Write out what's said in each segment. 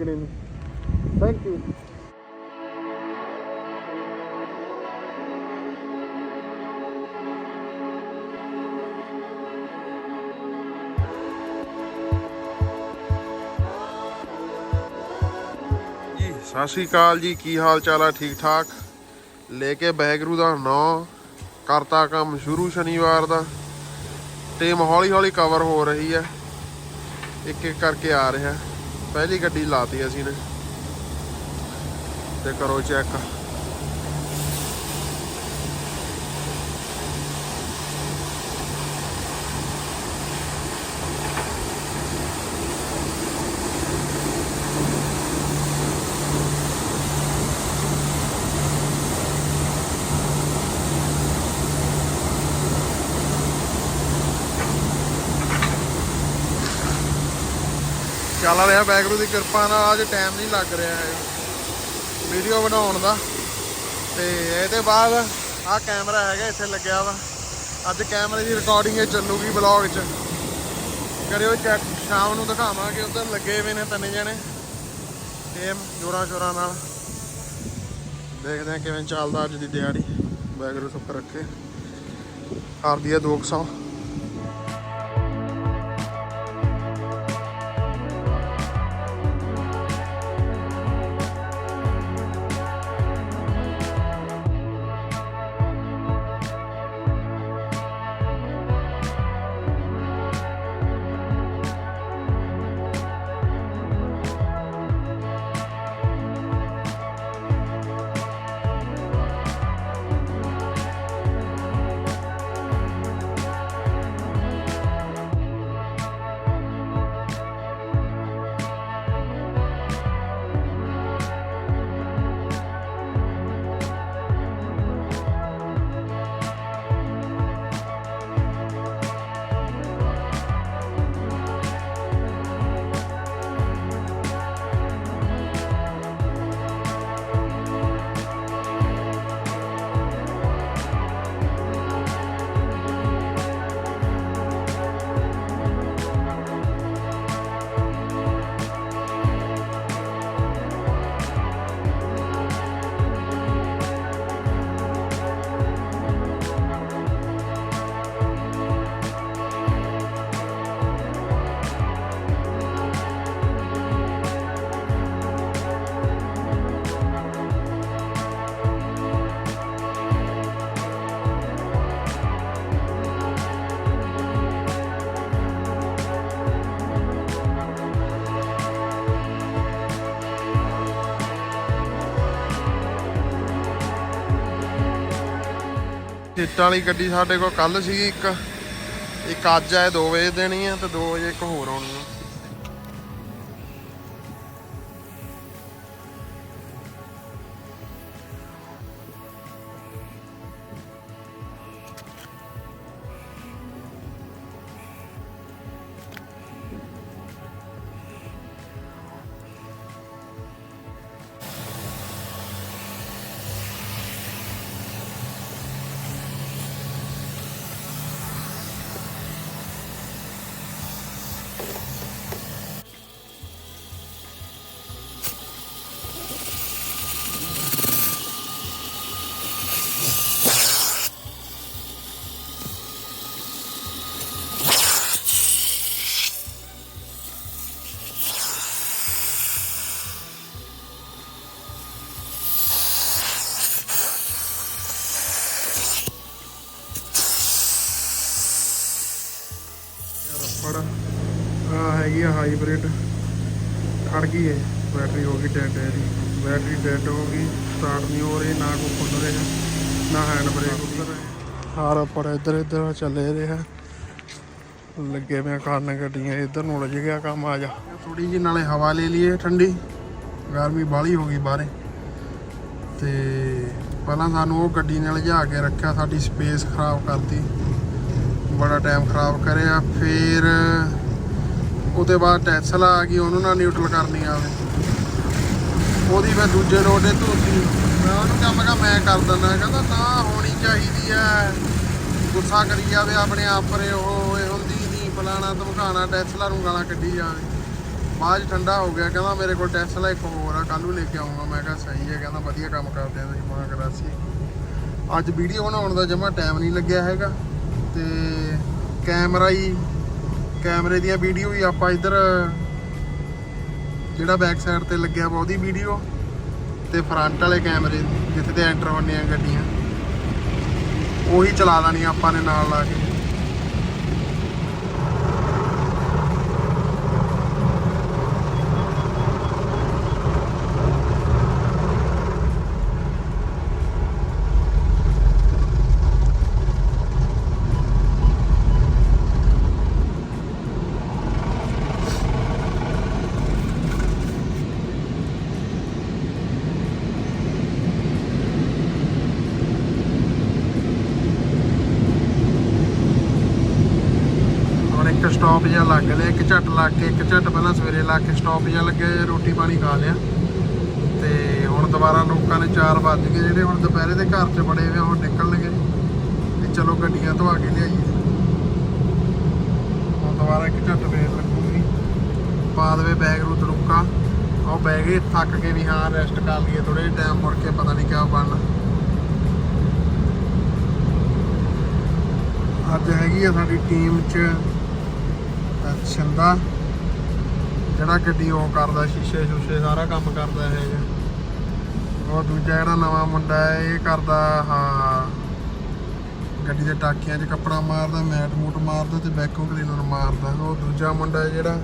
ਲੱਗਣੇ ਨੇ। Thank you ਜੀ, ਸਤਿ ਸ਼੍ਰੀ ਅਕਾਲ ਜੀ, ਕੀ ਹਾਲ ਚਾਲ ਆ? ਠੀਕ ਠਾਕ? ਲੈ ਕੇ ਬੈਗਰੂ ਦਾ ਨਾਂ, ਕਰਤਾ ਕੰਮ ਸ਼ੁਰੂ ਸ਼ਨੀਵਾਰ ਦਾ। ਟੀਮ ਹੌਲੀ ਹੌਲੀ ਕਵਰ ਹੋ ਰਹੀ ਹੈ। ਇੱਕ ਇੱਕ ਕਰਕੇ ਆ ਰਿਹਾ। ਪਹਿਲੀ ਗੱਡੀ ਲਾਤੀ ਅਸੀਂ ਨੇ। ਤੇ ਕਰੋ ਚੈੱਕ। ਚੱਲ ਰਿਹਾ ਬੈਗਰੂ ਦੀ ਕਿਰਪਾ ਨਾਲ, ਅੱਜ ਟਾਈਮ ਨਹੀਂ ਲੱਗ ਰਿਹਾ ਹੈ ਵੀਡੀਓ ਬਣਾਉਣ ਦਾ। ਤੇ ਇਹਦੇ ਬਾਅਦ ਆਹ ਕੈਮਰਾ ਹੈਗਾ, ਇੱਥੇ ਲੱਗਿਆ ਵਾ। ਅੱਜ ਕੈਮਰੇ ਦੀ ਰਿਕਾਰਡਿੰਗ ਇਹ ਚੱਲੂਗੀ ਵਲੌਗ 'ਚ। ਕਰਿਓ ਚੈੱਕ ਸ਼ਾਮ ਨੂੰ ਦਿਖਾਵਾਂਗੇ, ਉਧਰ ਲੱਗੇ ਹੋਏ ਨੇ ਤਿੰਨ ਜਣੇ। ਟੀਮ ਜੋਰਾਂ ਸ਼ੋਰਾਂ ਨਾਲ। ਦੇਖਦੇ ਆ ਕਿਵੇਂ ਚੱਲਦਾ ਅੱਜ ਦੀ ਦਿਹਾੜੀ। ਵਾਹਿਗੁਰੂ ਸੁੱਕ ਰੱਖੇ। ਕਰਦੀ ਆ 200 ਸੀਟਾਂ ਵਾਲੀ ਗੱਡੀ ਸਾਡੇ ਕੋਲ ਕੱਲ ਸੀਗੀ ਇੱਕ। ਇੱਕ ਅੱਜ ਆਏ 2 ਵਜੇ ਦੇਣੀ ਆ ਤੇ 2 ਵਜੇ ਇੱਕ ਹੋਰ ਆਉਣੀ ਆ। ਹਾਈਬ੍ਰਿਡ ਖੜ ਗਈ ਹੈ ਬੈਟਰੀ ਹੋ ਗਈ ਡੈਡ ਇਹਦੀ ਬੈਟਰੀ ਡੈਡ ਹੋ ਗਈ ਸਟਾਰਟ ਨਹੀਂ ਹੋ ਰਹੀ, ਨਾ ਕੋਈ ਖੁੱਲ ਰਿਹਾ, ਨਾ ਹੈਂਡ ਬ੍ਰੇਕ ਉੱਧਰ ਹਾਰ ਉੱਪਰ ਇੱਧਰ ਇੱਧਰ ਚੱਲੇ ਰਿਹਾ ਲੱਗੇ ਮੈਂ ਕਾਰਨ ਗੱਡੀਆਂ, ਇੱਧਰ ਨੂੰ ਲੱਜ ਗਿਆ ਕੰਮ ਆ ਜਾ। ਥੋੜੀ ਜਿਹੀ ਨਾਲੇ ਹਵਾ ਲੈ ਲਈਏ ਠੰਡੀ, ਗਰਮੀ ਬਾਹਲੀ ਹੋ ਗਈ ਬਾਹਰੇ। ਤੇ ਪਹਿਲਾਂ ਸਾਨੂੰ ਉਹ ਗੱਡੀ ਨੇ ਲਿਜਾ ਕੇ ਰੱਖਿਆ, ਸਾਡੀ ਸਪੇਸ ਖਰਾਬ ਕਰਤੀ। ਬੜਾ ਟਾਈਮ ਖਰਾਬ ਕਰਿਆ, ਫਿਰ ਉਹਦੇ ਬਾਅਦ ਟੈਸਲਾ ਆ ਗਈ, ਉਹਨੂੰ ਨਾ ਨਿਊਟਰਲ ਕਰਨੀ ਆਵੇ ਉਹਦੀ ਮੈਂ ਦੂਜੇ ਰੋਡ ਤੇ ਧੋਤੀ। ਮੈਂ ਉਹਨੂੰ ਕਿਹਾ, ਮੈਂ ਕਿਹਾ, ਮੈਂ ਕਰ ਦਿੰਦਾ। ਕਹਿੰਦਾ, ਨਾ, ਹੋਣੀ ਚਾਹੀਦੀ ਹੈ ਗੁੱਸਾ ਕਰੀ ਜਾਵੇ ਆਪਣੇ ਆਪ ਪਰੇ, ਉਹ ਇਹ ਹੁੰਦੀ ਨਹੀਂ ਫਲਾਣਾ ਧਮਕਾਣਾ, ਟੈਸਲਾ ਨੂੰ ਗਾਲਾਂ ਕੱਢੀ ਜਾਵੇ। ਬਾਅਦ 'ਚ ਠੰਡਾ ਹੋ ਗਿਆ, ਕਹਿੰਦਾ, ਮੇਰੇ ਕੋਲ ਟੈਸਲਾ ਇੱਕ ਹੋਰ ਆ ਕੱਲ ਨੂੰ ਲੈ ਕੇ ਆਉਂਗਾ ਮੈਂ ਕਿਹਾ, ਸਹੀ ਹੈ ਕਹਿੰਦਾ, ਵਧੀਆ ਕੰਮ ਕਰਦੇ ਆ ਤੁਸੀਂ, ਮਾਂ ਕਰਾਸੀ ਅੱਜ ਵੀਡੀਓ ਬਣਾਉਣ ਦਾ ਜਮਾ ਟਾਈਮ ਨਹੀਂ ਲੱਗਿਆ ਹੈਗਾ। ਤੇ ਕੈਮਰਾ ਹੀ ਕੈਮਰੇ ਦੀਆਂ ਵੀਡੀਓ ਵੀ ਆਪਾਂ ਇੱਧਰ, ਜਿਹੜਾ ਬੈਕ ਸਾਈਡ ਤੇ ਲੱਗਿਆ ਵਾ ਉਹਦੀ ਵੀਡੀਓ ਤੇ ਫਰੰਟ ਵਾਲੇ ਕੈਮਰੇ ਜਿੱਥੇ ਤੇ ਐਂਟਰ ਹੁੰਦੀਆਂ ਗੱਡੀਆਂ, ਉਹੀ ਚਲਾ ਲੈਣੀ ਆਪਾਂ ਨੇ ਨਾਲ ਲਾ ਕੇ ਹੁਣ ਇੱਕ ਸਟਾਪ ਜਿਹਾ ਲੱਗ ਲਿਆ ਇੱਕ ਝੱਟ ਲੱਗ ਕੇ, ਇੱਕ ਝਟ ਪਹਿਲਾਂ ਸਵੇਰੇ ਲੱਗ ਕੇ ਸਟਾਪ ਜਿਹਾ ਲੱਗਿਆ ਰੋਟੀ ਪਾਣੀ ਖਾ ਲਿਆ। ਤੇ ਹੁਣ ਦੁਬਾਰਾ ਲੋਕਾਂ ਨੇ 4 ਵੱਜ ਗਏ, ਜਿਹੜੇ ਹੁਣ ਦੁਪਹਿਰੇ ਦੇ ਘਰ 'ਚ ਬੜੇ ਹੋਏ ਹੁਣ ਨਿਕਲਣਗੇ। ਤੇ ਚਲੋ ਗੱਡੀਆਂ ਧਵਾ ਕੇ ਲਿਆਈਏ। ਹੁਣ ਦੁਬਾਰਾ ਇੱਕ ਝਟ ਵੇਰ ਲੱਗੂਗੀ। ਪਾ ਦੇਵੇ ਬੈਗ ਨੂੰ ਤੜੁੱਕਾ ਉਹ ਬੈਗ ਹੀ ਥੱਕ ਕੇ ਵੀ ਹਾਂ ਰੈਸਟ ਕਰ ਲਈਏ ਥੋੜੇ ਟਾਈਮ ਮੁੜ ਕੇ ਪਤਾ ਨਹੀਂ ਕਿਆ ਬਣਨਾ। ਅੱਜ ਹੈਗੀ ਆ ਸਾਡੀ ਟੀਮ 'ਚ ਛਿੰਦਾ ਜਿਹੜਾ ਗੱਡੀ ਉਹ ਕਰਦਾ, ਸ਼ੀਸ਼ੇ ਸ਼ੂਸ਼ੇ, ਸਾਰਾ ਕੰਮ ਕਰਦਾ ਇਹ। ਉਹ ਦੂਜਾ ਜਿਹੜਾ ਨਵਾਂ ਮੁੰਡਾ ਹੈ, ਇਹ ਕਰਦਾ, ਹਾਂ, ਗੱਡੀ ਦੇ ਟਾਕੀਆਂ 'ਚ ਕੱਪੜਾ ਮਾਰਦਾ, ਮੈਟ ਮੂਟ ਮਾਰਦਾ ਤੇ ਵੈਕਿਊਮ ਕਲੀਨਰ ਮਾਰਦਾ। ਉਹ ਦੂਜਾ ਮੁੰਡਾ ਹੈ ਜਿਹੜਾ,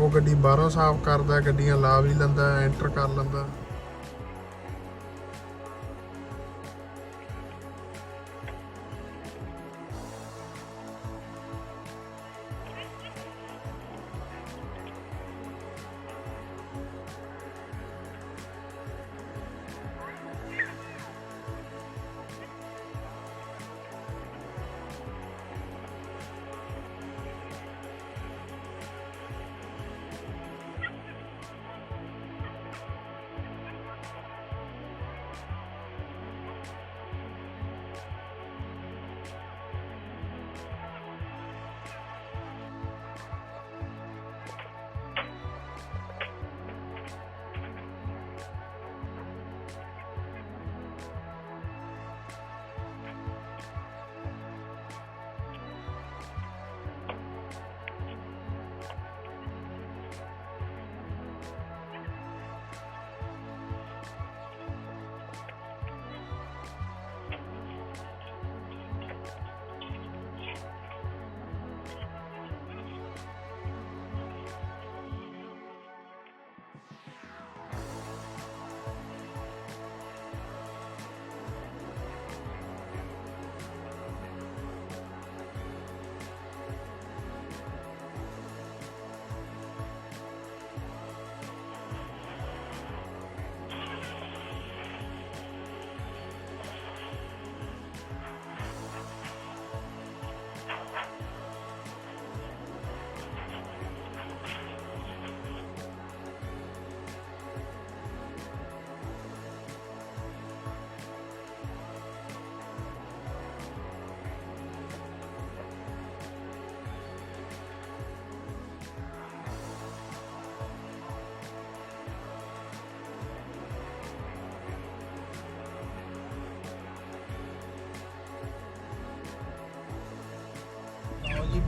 ਉਹ ਗੱਡੀ ਬਾਹਰੋਂ ਸਾਫ਼ ਕਰਦਾ, ਗੱਡੀਆਂ ਲਾ ਵੀ ਲੈਂਦਾ ਐਂਟਰ ਕਰ ਲੈਂਦਾ।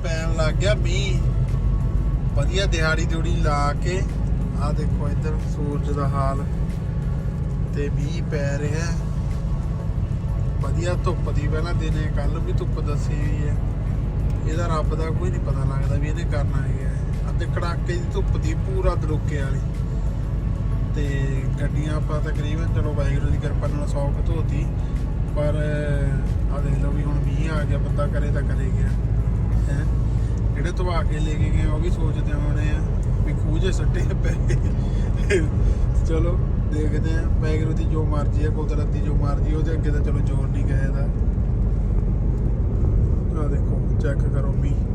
ਪੈਣ ਲੱਗ ਗਿਆ, ਮੀਂਹ। ਵਧੀਆ ਦਿਹਾੜੀ ਦਿਹੜੀ ਲਾ ਕੇ ਆ ਦੇਖੋ ਇੱਧਰ ਸੂਰਜ ਦਾ ਹਾਲ ਤੇ ਮੀਂਹ ਪੈ ਰਿਹਾ। ਵਧੀਆ ਧੁੱਪ ਦੀ, ਪਹਿਲਾਂ ਦਿਨੇ ਕੱਲ ਵੀ ਧੁੱਪ ਦੱਸੀ ਹੋਈ ਹੈ। ਇਹਦਾ ਰੱਬ ਦਾ ਕੋਈ ਨਹੀਂ ਪਤਾ ਲੱਗਦਾ ਵੀ ਇਹਨੇ ਕਰਨਾ ਕੀ ਹੈ ਅਤੇ ਕੜਾਕੇ ਦੀ ਧੁੱਪ ਦੀ, ਪੂਰਾ ਦਰੋਕੇ ਵਾਲੀ। ਤੇ ਗੱਡੀਆਂ ਆਪਾਂ ਤਕਰੀਬਨ, ਚਲੋ ਵਾਹਿਗੁਰੂ ਦੀ ਕਿਰਪਾ ਨਾਲ 100 ਕੁ ਧੋਤੀ, ਪਰ ਆ ਦੇਖ ਲਓ ਵੀ ਹੁਣ ਮੀਂਹ ਆ ਗਿਆ, ਬੰਦਾ ਕਰੇ ਤਾਂ ਕਰੇ ਗਿਆ। ਹੈ। ਜਿਹੜੇ ਧਵਾ ਕੇ ਲੈ ਕੇ ਗਏ, ਉਹ ਵੀ ਸੋਚਦੇ ਹੋਣੇ ਆ ਵੀ ਖੂਜੇ ਸੱਟੇ ਪਏ ਚਲੋ, ਦੇਖਦੇ ਆ। ਵਾਹਿਗੁਰੂ ਦੀ ਜੋ ਮਰਜ਼ੀ ਹੈ ਕੁਦਰਤ ਦੀ ਜੋ ਮਰਜ਼ੀ ਉਹਦੇ ਅੱਗੇ ਤਾਂ ਚਲੋ ਜ਼ੋਰ ਨਹੀਂ ਗਏ ਦਾ। ਆ ਦੇਖੋ ਚੈੱਕ ਕਰੋ ਮੀਂਹ।